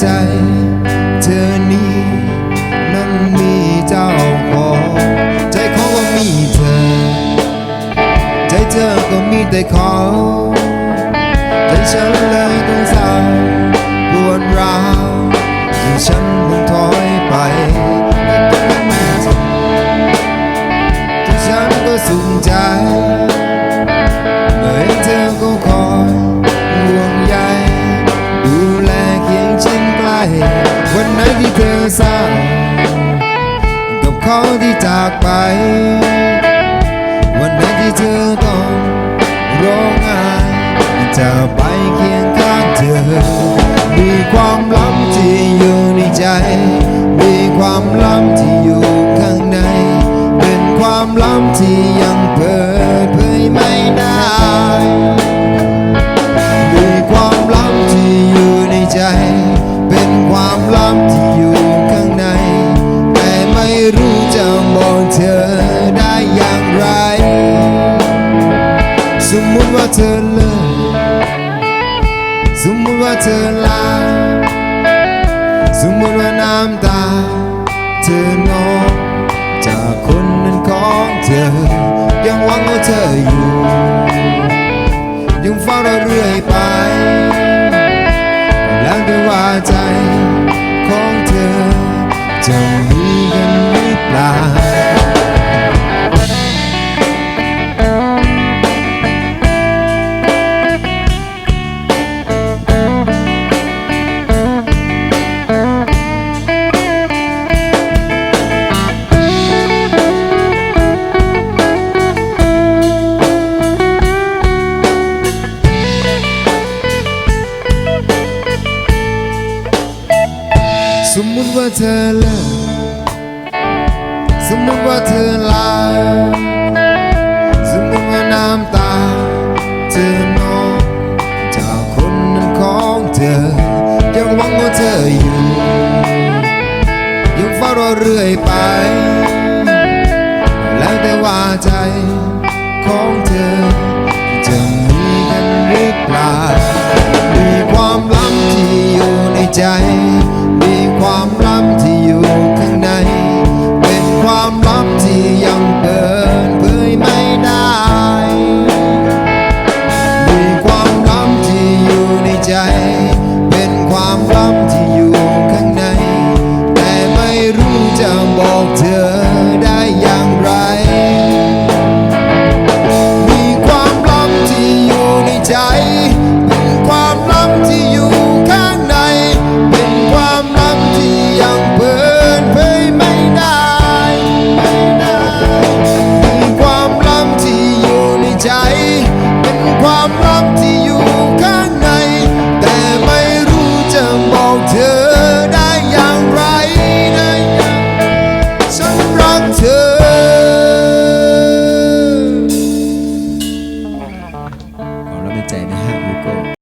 ใจ เธอนี้นั้นมีเจ้าของใจเขาก็มีเธอ ใจเธอก็มีแต่เขา เขาที่จากไป วันไหนที่เธอต้องร้องไห้จะไปเคียงข้างเธอ มีความลับที่อยู่ในใจ มีความลับที่อยู่ข้างใน เป็นความลับที่ จะบอกเธอได้อย่างไร สมมุติว่าเธอเลิกสมมุติว่าเธอลาสมมุติว่าน้ำตา เธอนองจากคนนั้นของเธอ ยังหวังว่าเธออยู่ยังเฝ้าเราเรื่อยไปแล้วแต่ว่าใจของเธอจะมีกันหรือเปล่า สมมุติว่าเธอเลิกสมมุติว่าเธอลาสมมุติว่าน้ำตา เธอนองจากคนนั้นของเธอ ยังหวังว่าเธออยู่ ยังเฝ้ารอเรื่อยไป แล้วแต่ว่าใจของเธอ จะมีกันหรือเปล่ามีความลับที่อยู่ในใจมี ความลับที่อยู่ข้างใน เป็นความลับที่ยังเปิดเผยไม่ได้ มีความลับที่อยู่ในใจ to